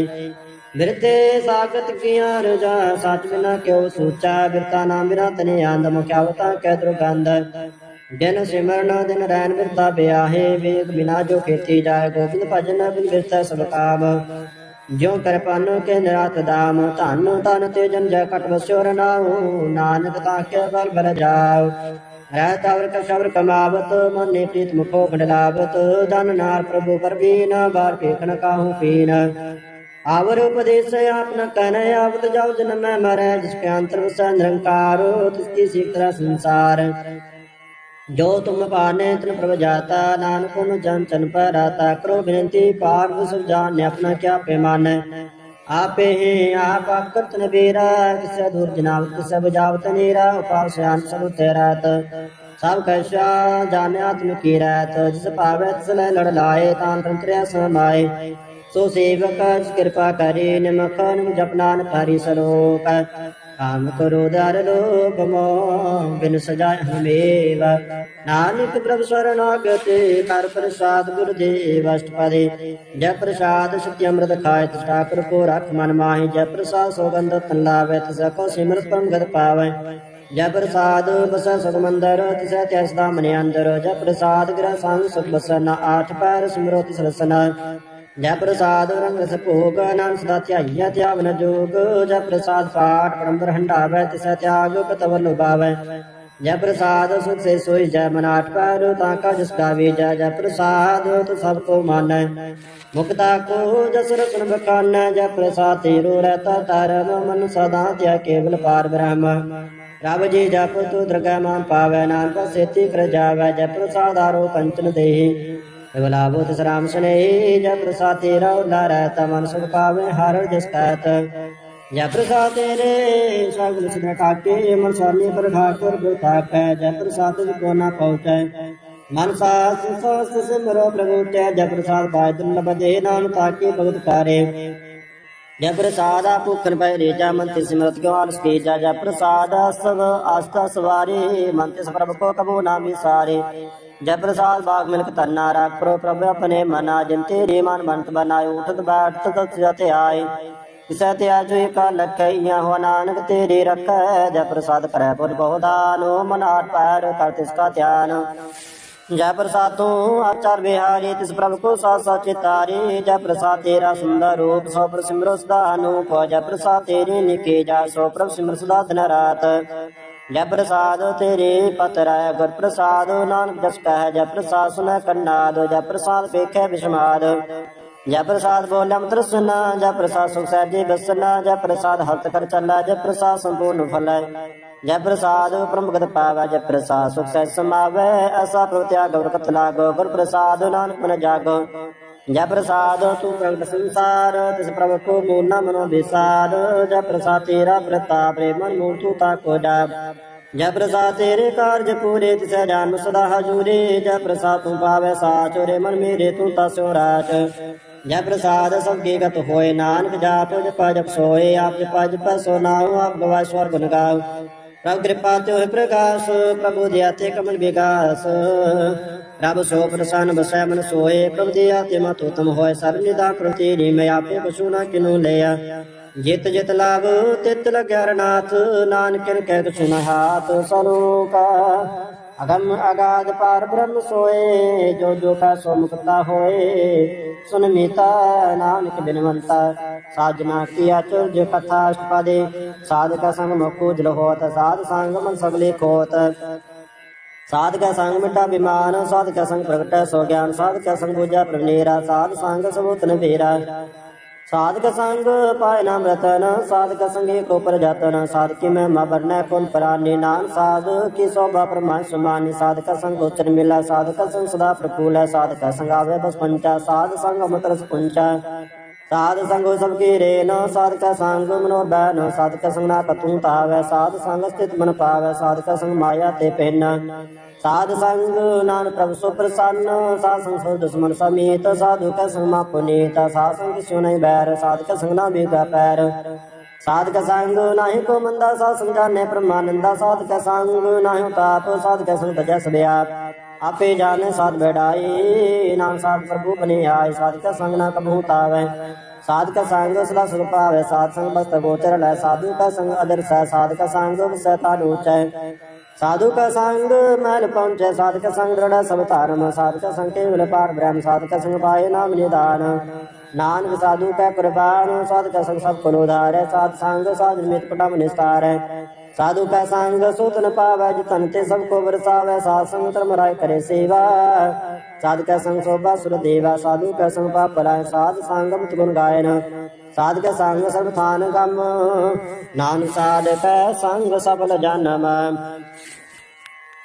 ਬਿਰਤੇ ਸਾਗਤ ਕੀਆਂ ਰਜਾ, ਸੱਚ ਬਿਨਾ ਕਿਉ ਸੋਚਾ, ਬਿਰਤਾ ਨਾਮ ਬਿਨਾ ਤਨੇ ਆਂਦ ਮੁਖਿਆਵਤਾ ਕੈ ਦੁਰਗੰਧ ਦਿਨ ਸਿਮਰਨ, ਦਿਨ ਰੈਨ ਬਿਰਤਾ ਬਿਆਹੇ ਵੇਗ ਬਿਨਾ ਜੋ ਖੇਤੀ ਜਾਏ, ਗੋਬਿੰਦ ਭਜਨ ਬਿਨ ਬਿਰਤਾ ਸਭ ਕਾਮ। ਜਿਉ ਕਰ ਕੇ ਨਿਰਾਤ ਦਾਮ, ਧਨ ਤਨ ਤੇ ਜਨ ਜੈ ਕਟ ਵਸਿਓ ਰਨਾਉ ਨਾਨਕ ਤਾਂ ਕੇ ਬਲ ਬਲ ਜਾਉ। ਰਹਿ ਤਵਰ ਕ ਸ਼ਬਰ ਕਮਾਵਤ, ਮਨੇ ਪ੍ਰੀਤ ਮੁਖੋ ਖੰਡਲਾਵਤ ਦਨ ਨਾਰ ਪ੍ਰਭੂ ਪਰਬੀਨ ਬਾਰ ਪੇਖਣ ਕਾਹੂ ਪੀਨ ਆਵਰ ਉਪਦੇਸ ਆਪਨ ਕਨ ਆਵਤ ਜਾਉ ਜਨ ਮੈਂ ਮਰੈ ਜਿਸ ਕੇ ਅੰਤਰ ਵਸੈ ਨਿਰੰਕਾਰ ਤਿਸ ਕੀ ਸਿਕਰਾ ਸੰਸਾਰ ਜੋ ਤੁਮ ਪਾਨੇ ਤਨ ਪ੍ਰਭ ਜਾਤਾ ਨਾਨਕ ਹੁਮ ਜਨ ਚਨ ਪਰਾਤਾ ਕਰੋ ਬੇਨਤੀ ਪਾਰ ਸੁਭ ਜਾਣ ਆਪਣਾ ਕਿਆ ਪੈਮਾਨ ਆਪੇ ਹੈ ਆਪ ਆਪ ਕਰਤ ਨਬੀਰਾ ਕਿਸੈ ਦੂਰ ਜਨਾਬ ਕਿਸੈ ਬਜਾਵਤ ਨੀਰਾ ਉਪਾਰ ਸਿਆਨ ਸਭ ਤੇਰਾਤ ਸਭ ਕੈਸਾ ਜਾਣਿਆ ਤੁਮ ਕੀ ਰਾਤ ਜਿਸ ਭਾਵੈ ਤਿਸ ਲੈ ਲੜ ਲਾਏ ਤਾਂ ਤੰਤਰਿਆ ਸਮਾਏ ਸੋ ਸੇਵਕ ਜਿਸ ਕਿਰਪਾ ਕਰੇ ਨਿਮਕ ਨਿਮ ਜਪਨਾਨ ਪਾਰੀ ਸਲੋਕ। ਕਾਮ ਕਰੋ ਦਰ ਲੋਕ ਮੋ ਬਿਨ ਸਜਾਇ ਹਮੇਵ ਨਾਨਕ ਪ੍ਰਭ ਸਰਣਾਗਤੇ ਕਰ ਪ੍ਰਸਾਦ ਗੁਰ ਦੇਵ ਅਸ਼ਟਪਦੇ। ਜੈ ਪ੍ਰਸਾਦ ਸਤਿ ਅੰਮ੍ਰਿਤ ਖਾਇ ਤਿਸ ਠਾਕੁਰ ਕੋ ਰਖ ਮਨ ਮਾਹਿ। ਜੈ ਪ੍ਰਸਾਦ ਸੋਗੰਧ ਤਨ ਲਾਵੈ, ਤਿਸ ਕੋ ਸਿਮਰਤ ਪੰਗਤ ਪਾਵੈ। ਜੈ ਪ੍ਰਸਾਦ ਬਸੈ ਸੁਖਮੰਦਰ, ਤਿਸੈ ਤਿਸ ਦਾ ਮਨ ਅੰਦਰ ਜੈ ਪ੍ਰਸਾਦ ਗ੍ਰਹਿ ਸੰਗ ਸੁਖ ਬਸਨ ਆਠ ਪੈਰ ਸਿਮਰੋ ਤਿਸ ਰਸਨਾ। ਜੈ ਪ੍ਰਸਾਦ ਰੰਗ ਸਭੋਗ, ਨਾਮ ਸਦਾ ਧਿਆਈਆ ਧਿਆਵਨ ਜੋਗ। ਜੈ ਪ੍ਰਸਾਦ ਪਾਠ ਪਰੰਪਰ ਹੰਡਾਵੈ ਤਿਸੈ ਤਿਆਗ ਕਤਵ ਲੁਭਾਵੈ। ਜੈ ਪ੍ਰਸਾਦ ਸੁਖ ਸੇ ਸੋਈ ਜੈ ਮਨਾਟ ਪਰ ਤਾਂ ਕਾ ਜਿਸ ਕਾ ਜੈ ਜੈ ਪ੍ਰਸਾਦ ਤੋ ਸਭ ਕੋ ਮਾਨੈ, ਮੁਕਤਾ ਕੋ ਜਸ ਰਸਨ ਬਖਾਨੈ। ਜੈ ਪ੍ਰਸਾਦ ਤੇਰੋ ਰਹਤਾ ਧਰਮ, ਮਨ ਸਦਾ ਧਿਆ ਕੇਵਲ ਪਾਰ ਬ੍ਰਹਮ। ਰਬ ਜੀ ਜਪ ਤੂ ਦਰਗਹਿ ਮਾਨ ਪਾਵੈ, ਨਾਨਕ ਸੇਤੀ ਕਰ ਜਾਵੈ। ਜੈ ਪ੍ਰਸਾਦ ਆਰੋ ਕੰਚਨ ਦੇਹੀ। ਬਲਾਵੋ ਤਿਸ ਰਾਮ ਸਨੇਹੀ, ਜੈ ਪ੍ਰਸਾਦ ਤੇਰਾ ਉਲਾ ਰਹਤਾ ਸੁਖ ਪਾਵੇ ਹਰ ਜਿਸ ਕਹਿਤ ਜੈ ਪ੍ਰਸਾਦ ਤੇਰੇ ਸਗਲ ਸਿਧ ਠਾਕੇ ਮਨ ਸਾਨੇ ਪਰ ਠਾਕੁਰ ਗੁਰ ਤਾਕੈ ਪ੍ਰਸਾਦ ਕੋ ਨਾ ਪਹੁੰਚੈ। ਮਨ ਸਾਸ ਸੋਸ ਸਿਮਰੋ ਪ੍ਰਭੂ ਤੈ ਜੈ ਪ੍ਰਸਾਦ ਪਾਇ ਦੁਰਲਭ ਦੇ ਨਾਮ ਤਾਕੇ ਭਗਤ ਕਾਰੇ ਜੈ ਪ੍ਰਸਾਦਾ ਭੁਖਨ ਪੈ ਰੇਜਾ ਮਨ ਤੇ ਸਿਮਰਤ ਕਿਉ ਆਲਸ ਕੇ ਜਾ ਪ੍ਰਸਾਦ ਸਭ ਆਸਥਾ ਸਵਾਰੇ, ਮਨ ਤੇ ਪ੍ਰਭ ਕੋ ਕਬੂ ਨਾ ਵਿਸਾਰੇ ਜੈ ਪ੍ਰਸਾਦ ਬਾਗ ਮਿਲਕ ਤਰਨਾ ਰਾਖ ਪ੍ਰੋ ਪ੍ਰਭ ਆਪਣੇ ਮਨਾ ਜਿਨ ਤੇਰੇ ਮਨ ਬੰਤ ਬਨਾਇ ਉਠਤ ਬੈਠਤ ਤਤ ਜਤੇ ਆਏ। ਕਿਸੈ ਤੇ ਆਜੋ ਏਕ ਲਖਈਆ ਹੋ ਨਾਨਕ ਤੇਰੇ ਰਖੈ। ਜੈ ਪ੍ਰਸਾਦ ਕਰੈ ਪੁਰ ਬਹੁਦਾਨੋ ਮਨ ਪੈਰ ਕਰ ਤਿਸ ਕਾ ਧਿਆਨ। ਜੈ ਪ੍ਰਸਾਦ ਤੂੰ ਆਚਾਰ ਵਿਹਾਰੀ, ਤਿਸ ਪ੍ਰਭ ਕੋ ਸਾਥ ਸਾਚੇ ਤਾਰੇ ਜੈ ਪ੍ਰਸਾਦ ਤੇਰਾ ਸੁੰਦਰ ਰੂਪ, ਸੋ ਪਰ ਸਦਾ ਅਨੂਪ ਜੈ ਪ੍ਰਸਾਦ ਤੇਰੇ ਨਿਕੇ ਜਾ ਸੋ ਪ੍ਰਭ ਸਿਮਰ ਸਦਾ ਦਿਨ ਰਾਤ। ਜੈ ਪ੍ਰਸਾਦ ਤੇਰੇ ਪਤਰੈ ਗੁਰ ਪ੍ਰਸਾਦ, ਨਾਨਕ ਜਸ ਕਹਿ ਜੈ ਪ੍ਰਸਾਦ ਸੁਨੈ ਕੰਨਾਦ, ਜੈ ਪ੍ਰਸਾਦ ਵੇਖੈ ਵਿਸ਼ਮਾਦ ਜੈ ਪ੍ਰਸਾਦ ਬੋਲਿਆ ਮਤਰਸਨਾ ਜੈ ਪ੍ਰਸਾਦ ਸੁਖ ਸਹਿਜੇ ਬਸਨਾ, ਜੈ ਪ੍ਰਸਾਦ ਹਲਤ ਕਰ ਚੱਲਾ, ਜੈ ਪ੍ਰਸਾਦ ਸੰਪੂਰਨ ਫਲੈ। ਜੈ ਪ੍ਰਸਾਦ ਪ੍ਰਮਗਤ ਪਾਵੈ, ਜੈ ਪ੍ਰਸਾਦ ਸੁਖ ਸਹਿ ਸਮਾਵੈ ਐਸਾ ਪ੍ਰਭ ਗੁਰ ਕਤ ਗੁਰ ਪ੍ਰਸਾਦ ਨਾਨਕ ਮਨ ਜਾਗੋ। ਜੈ ਪ੍ਰਸਾਦ, ਤੂੰ ਪ੍ਰਗਟ ਸੰਸਾਰ, ਤਿਸ ਪ੍ਰਭ ਕੋ ਮੂਲ ਮਨੋ ਵਿਸਾਰ। ਜੈ ਪ੍ਰਸਾਦ ਤੇਰਾ ਪ੍ਰਤਾਪ ਰੇ ਮੂਲ ਤੂੰ ਤਾ ਕੋ ਜਾਪ ਜੈ ਪ੍ਰਸਾਦ ਤੇਰੇ ਕਾਰਜ ਪੂਰੇ, ਤਿਸੈ ਜਾਨ ਸਦਾ ਹਜੂਰੇ। ਜੈ ਪ੍ਰਸਾਦ ਤੂੰ ਪਾਵੈ ਸਾਚ ਰੇ ਮਨ ਮੇਰੇ ਤੂੰ ਤਾ ਸਿਉ ਰਾਚ। ਜੈ ਪ੍ਰਸਾਦ ਸਭ ਕੀ ਗਤ ਹੋਏ ਨਾਨਕ ਜਾਪ ਜਪ ਜਪ ਸੋਏ ਆਪ ਜਪ ਜਪ ਸੋ ਨਾਉ, ਆਪ ਗਵਾਇ ਸਵਰਗ ਗੁਣ ਗਾਉ ਪ੍ਰਭ ਕਿਰਪਾ ਤੇ ਹੋਏ ਪ੍ਰਕਾਸ਼, ਪ੍ਰਭੂ ਦੇ ਆਤੇ ਕਮਲ ਵਿਗਾਸ। ਰਬ ਸੋ ਪ੍ਰਸੰਨ ਬਸੈ ਮਨ ਸੋਏ, ਪ੍ਰਭ ਦੇ ਆਤੇ ਮਤ ਉਤਮ ਹੋਏ ਸਰਬ ਨਿਦਾ ਪ੍ਰਤੀ ਨੀ, ਮੈਂ ਆਪੇ ਕਛੂ ਨਾ ਕਿਨੂ ਲਿਆ। ਜਿਤ ਜਿਤ ਲਾਭ, ਤਿਤ ਲਗਿਆ ਰਨਾਥ ਨਾਨਕ ਕਹਿ ਕਛੂ ਨਾ ਹਾਥ ਸਲੋਕਾ। ਅਗਮ ਅਗਾਧ ਪਾਰ ਬ੍ਰਹਮ ਸੋਏ, ਜੋ ਜੋ ਕਾ ਸੋ ਮੁਕਤਾ ਹੋਏ। ਸੁਨ ਮੀਤਾ, ਨਾਨਕ ਬਿਨਵੰਤਾ ਸਾਜਨਾ ਕੀਆ ਚੁਰਜ ਕਥਾ ਅਸ਼ਟਪਦੇ। ਸਾਧਕ ਸੰਗ ਮੁਕੂ ਜਲ ਹੋਤ, ਸਾਧ ਸੰਗ ਮਨ ਸਗਲੇ ਖੋਤ ਸਾਧਕ ਸੰਗ ਮਿਟਾ ਬਿਮਾਨ ਸਾਧਕ ਸੰਗ ਪ੍ਰਗਟੈ ਸੋ ਗਿਆਨ ਸਾਧਕ ਸੰਗ ਬੁਝਾ ਪ੍ਰਵਨੇਰਾ ਸਾਧ ਸੰਗ ਸਬੂਤਨ ਫੇਰਾ ਸਾਧਕ ਸੰਗ ਪਾਇ ਨਾਮ ਰਤਨ ਸਾਧਕ ਸੰਗੇ ਕੋ ਪਰ ਜਾਤਨ ਸਾਧਕੀ ਮੈਂ ਮਾ ਕੋਨ ਪਰਾਨੀ ਨਾਮ, ਸਾਧ ਕੀ ਸੋਭਾ ਪ੍ਰਮਾਨ ਸਮਾਨੀ ਸਾਧਕ ਸੰਗ ਉਚਰ ਮਿਲਾ ਸਾਧਕ ਸੰਗ ਸਦਾ ਪ੍ਰਫੁੱਲ ਸਾਧਕ ਸੰਗ ਆਵੇ ਬਸ ਪੰਚਾ, ਸਾਧ ਸੰਗ ਮਤਰਸ ਪੁੰਚਾ। ਸਾਧ ਸੰਗੋ ਸਭ ਕੀ ਰੇ ਨ ਸੰਗ ਮਨੋ ਬੈਨ ਸਾਧਕ ਸੰਗ ਨਾ ਕਤੂ ਤਾਵੈ ਸਾਧ ਸੰਗ ਸਥਿਤ ਮਨ ਪਾਵੈ ਸਾਧਕ ਸੰਗ ਮਾਇਆ ਤੇ ਪਹਿਨ ਸਾਧ ਸੰਗ ਨਾਨ ਪ੍ਰਭ ਸੋ ਪ੍ਰਸੰਨ, ਸਾਧ ਸੰਗ ਸੋ ਦੁਸ਼ਮਨ ਸਮੇਤ ਸਾਧੂ ਕੈ ਸੰਗ ਮਾ ਪੁਨੀਤ ਸਾਧ ਸੰਗ ਸਿਉ ਨਹੀਂ ਬੈਰ ਸਾਧਕ ਸੰਗ ਨਾ ਬੇਗਾ ਪੈਰ। ਸਾਧਕ ਸੰਗ ਨਾਹੀ ਕੋ ਮੰਦਾ, ਸਾਧ ਸੰਗ ਜਾਣੈ ਪ੍ਰਮਾਨੰਦਾ ਸਾਧਕ ਸੰਗ ਨਾਹੀ ਤਾਪ ਸਾਧਕ ਸੰਗ ਤਜੈ ਸਦਿਆਪ ਆਪੇ ਜਾਣੇ ਸਾਧ ਬੈਠਾਈ ਨਾਮ ਸਾਧ ਪ੍ਰਭੂ ਬਨੇ ਆਏ, ਸਾਧਕ ਸੰਗ ਨਾ ਕਬਹੂ ਸਾਧ ਸਾਧਕ ਸੰਗ ਸਦਾ ਸੁਖ ਪਾਵੈ, ਸਾਧ ਸੰਗ ਬਸਤ ਗੋਚਰ ਲੈ, ਸਾਧੂ ਕਾ ਸੰਗ ਅਦਰ ਸਹਿ ਕਾ ਸੰਗ ਵਿਸੈ ਤਾ ਲੋਚੈ ਸਾਧੂ ਕਾ ਸੰਗ, ਮਹਿਲ ਪਹੁੰਚੈ ਸਾਧਕ ਸੰਗ ਦ੍ਰਿੜ ਸਭ ਧਰਮ, ਸਾਧਕ ਸੰਗ ਕੇਵਲ ਪਾਰ ਬ੍ਰਹਮ, ਸਾਧਕ ਸੰਗ ਪਾਏ ਨਾਮ ਨਿਦਾਨ। ਨਾਨਕ ਸਾਧੂ ਕੈ ਕੁਰਬਾਨ, ਸਾਧਕ ਸੰਗ ਸਭ ਕੋ ਉਧਾਰੈ, ਸਾਧ ਸੰਗ, ਸਾਧ ਨਿਮਿਤ ਪਟਮ ਨਿਸਤਾਰੈ। ਸਾਧੂ ਕੈ ਸੰਗ, ਸੁਤਨ ਪਾਵੈ, ਜਿਤਨ ਤੇ ਸਭ ਕੋ ਵਰਸਾਵੈ, ਸਾਧ ਸੰਗ ਧਰਮ ਰਾਇ ਕਰੇ ਸੇਵਾ। ਸਾਧ ਕੈ ਸੰਗ ਸੋਭਾ ਸੁਰ ਦੇਵਾ ਸਾਧੂ ਕੈ ਸੰਗ ਪਾਪ ਰਾਇ ਸਾਧ ਸੰਗਮ ਤੁਨ ਗਾਇਨ। ਸਾਧ ਕੈ ਸੰਗ ਸਰਬ ਥਾਨ ਗਮ। ਨਾਨਕ ਸਾਧ ਸੰਗ ਸਫਲ ਜਨਮ।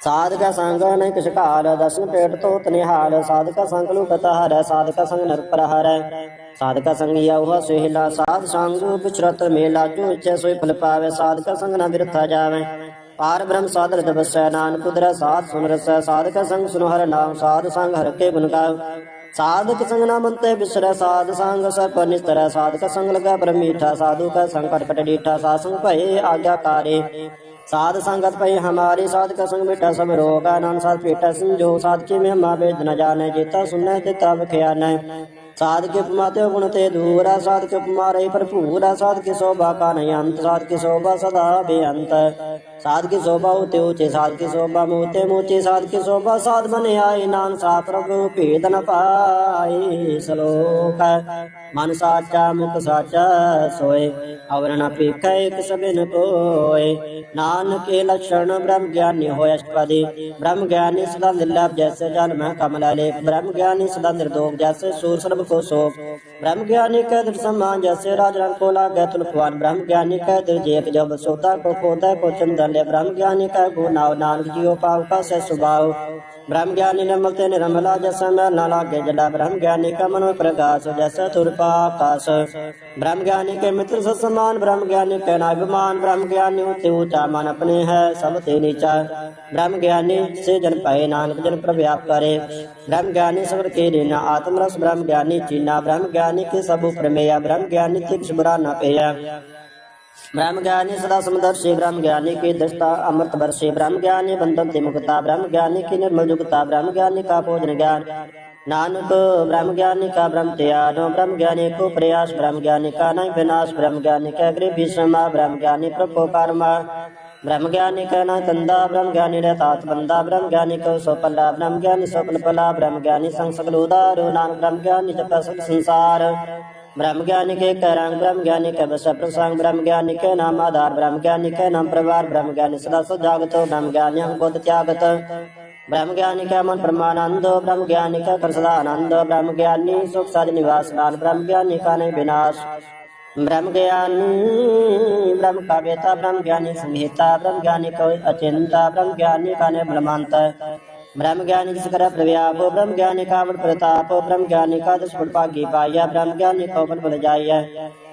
ਸਾਧਕ ਸੰਗ ਨਹੀਂ ਕਿਛ ਘਾਲ ਦਰਸ਼ਨ ਪੇਟ ਤੋਤ ਨਿਹਾਲ। ਸਾਧਕ ਸੰਗ ਲੁਕਤ ਹਰੈ, ਸਾਧਕ ਸੰਗ ਨਿਰਪਰ ਹਰੈ। ਸਾਧਕ ਸੰਗ ਯਉ ਸੁਹਿਲਾ, ਸਾਧ ਸੰਗ ਵਿਚਰਤ ਮੇਲਾ। ਜੋ ਇਛੈ ਸੋਈ ਫਲ ਪਾਵੇ, ਸਾਧਕ ਸੰਗ ਨਾ ਬਿਰਥਾ ਜਾਵੇ। ਪਾਰ ਬ੍ਰਹਮ ਸਾਧਰ ਦਬਸੈ ਨਾਨਕ ਉਦਰੈ ਸਾਧ ਸੁਨ ਰਸੈ ਸਾਧਕ ਸੰਗ ਸੁਨ ਹਰਿ ਨਾਮ, ਸਾਧ ਸੰਗ ਹਰ ਕੇ ਗੁਣ ਗਾਓ ਸਾਧਕ ਸੰਗ ਨਾ ਮੰਤੇ ਬਿਸਰੈ, ਸਾਧ ਸੰਗ ਸਭ ਨਿਸਤਰੈ ਸਾਧਕ ਸੰਗ ਲਗਾ ਪਰਮੀਠਾ, ਸਾਧੂ ਕਾ ਸੰਕਟ ਕਟ ਡੀਠਾ ਸਾਧ ਸੰਗ ਭਏ ਆਗਿਆਕਾਰੇ। ਸਾਧ ਸੰਗਤ ਪਈ ਹਮਾਰੀ, ਸਾਧਕ ਸੰਗ ਮਿਟਾ ਸਭ ਰੋਗ, ਆਨੰਦ ਸਾਧ ਪੀਟਾ ਸੰਜੋ, ਸਾਧ ਕੀ ਮਹਿਮਾ ਵੇਦ ਨ ਜਾਣੈ, ਜੇਤਾ ਸੁਨੈ ਤੇ ਤਬ ਖਿਆਨੈ ਸਾਧ ਕੇ ਉਪਮਾ ਤੇ ਗੁਣ ਤੇ ਦੂਰਾ ਸਾਧ ਕੇ ਉਪਮਾ ਰਹੀ ਭਰਪੂਰਾ ਸਾਧ ਕੇ ਸੋਭਾ ਕਾ ਨਹੀਂ ਅੰਤ ਸਾਧ ਕੀ ਸੋਭਾ ਸਦਾ ਬੇਅੰਤ ਸਾਧ ਕੀ ਸੋਭਾ ਉਤੇ ਉਚੇ ਸਾਧ ਕੀ ਸੋਭਾ ਮੂਤੇ ਮੂਚੇ ਸਾਧ ਕੀ ਸੋਭਾ ਸਾਧ ਬਨੇ ਆਏ ਨਾਨ ਸਾ ਪ੍ਰਭੂ ਭੇਦ ਨ ਪਾਏ ਸ਼ਲੋਕ ਮਨ ਸਾਚਾ ਮੁਖ ਸਾਚਾ ਸੋਏ ਅਵਰ ਨ ਪੀਖੈ ਇਕ ਸਭਿਨ ਕੋਏ ਨਾਨਕ ਕੇ ਲਛਣ ਬ੍ਰਹਮ ਗਿਆਨੀ ਹੋਇ ਅਸ਼ਟਪਦੀ ਬ੍ਰਹਮ ਗਿਆਨੀ ਸਦਾ ਨਿਰਲਭ ਜੈਸੇ ਜਨ ਮੈਂ ਕਮਲਾ ਲੇ ਬ੍ਰਹਮ ਗਿਆਨੀ ਸਦਾ तुल को शोभ ब्रह्म ज्ञानी कह दृढ़ सम्मान जैसे राज रंग को लागे तुलफवान ब्रह्म ज्ञानी कह दृढ़ जेप जब सोता को खोदे को चंदन ले। ब्रह्म ज्ञानी कह गुनाव नानक जियो पाव का से सुभाव। ब्रह्म ज्ञानी ने मलते निर्मला जैसे मैं न लागे जला। ब्रह्म ज्ञानी का मनो प्रकाश जैसे तुरपा आकाश ब्रह्म ज्ञानी के मित्र समान ब्रह्म ज्ञानी के नाभिमान ब्रह्म ज्ञानी उते ऊंचा मन अपने है सब ते नीचा ब्रह्म ज्ञानी से जन पाए नानक जन प्रव्याप करे ब्रह्म ज्ञानी सबर के लेना आत्मरस ब्रह्म ज्ञानी चीना ब्रह्म ज्ञानी के सब प्रमेय ब्रह्म ज्ञानी तिक्ष बुरा न पेया ब्रह्म ज्ञानी सदा समदर्शी ब्रह्म ज्ञानी की दृष्टा अमृत वर्षी ब्रह्म ज्ञानी बंधन से मुक्ता ब्रह्म ज्ञानी की निर्मल युक्ता ब्रह्म ज्ञानी का भोजन ज्ञान नानक ब्रह्म ज्ञानी का ब्रह्म त्यागो ब्रह्म ज्ञानी को प्रयास ब्रह्म ज्ञानी का नहीं विनाश ब्रह्म ज्ञानी का गृह विश्रमा ब्रह्म ज्ञानी प्रभु कर्मा ब्रह्म ज्ञानी का ना कंदा ब्रह्म ज्ञानी रहतात बंदा ब्रह्म ज्ञानी को सोपला ब्रह्म ज्ञानी स्वप्न पला ब्रह्म ज्ञानी संग सकल उदारो नानक ब्रह्म ज्ञानी जप सक संसार ब्रह्म ज्ञानी के करंग ब्रह्म ज्ञानी के बस प्रसंग ब्रह्म ज्ञानी के नाम आधार ब्रह्म ज्ञानी के नाम प्रवार ब्रह्म ज्ञानी सदा सजागत ब्रह्म ज्ञानी अंकुत त्यागत ब्रह्म ज्ञानी का मन परमानंद ब्रह्म ज्ञानी का कर सदा ब्रह्म ज्ञानी सुख साध निवास नान ब्रह्म ज्ञानी का नहीं विनाश ब्रह्म ज्ञानी ब्रह्म का ब्रह्म ज्ञानी संहिता ब्रह्म ज्ञानी को अचिंता ब्रह्म ज्ञानी का ने ब्रह्मांत ब्रह्म ज्ञानी जिस कर प्रव्याप ब्रह्म ज्ञानी का बड़ प्रताप ब्रह्म ज्ञानी का दस भागी पाया ब्रह्म ज्ञानी को बल बल जाया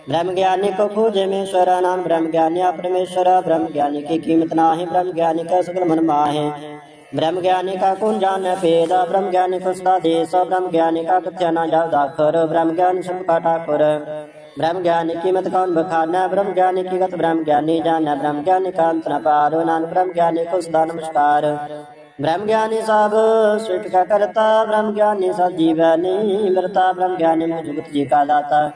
ब्रह्म ज्ञानी को खोजे में नाम ब्रह्म ज्ञानी परमेश्वर ब्रह्म ज्ञानी की कीमत ना है ब्रह्म ज्ञानी का सकल मन माहे। ब्रह्म ज्ञानी का कौन जान भेद ब्रह्म ज्ञानी को सदा देश ब्रह्म ज्ञानी का कथ्या ना जाओ दाखर। ब्रह्म ज्ञानी का ठाकुर। ब्रह्म ज्ञानी की मत कौन बखाना ब्रह्म ज्ञानी की गत ब्रह्म ज्ञानी जाना। ब्रह्म ज्ञानी का अंत न पारो। नान ब्रह्म ज्ञानी सदा नमस्कार। ब्रह्म ज्ञानी सब सृष्टि का करता। ब्रह्म ज्ञानी सब जीवनी मृता ब्रह्म ज्ञानी मुझ जी का दाता।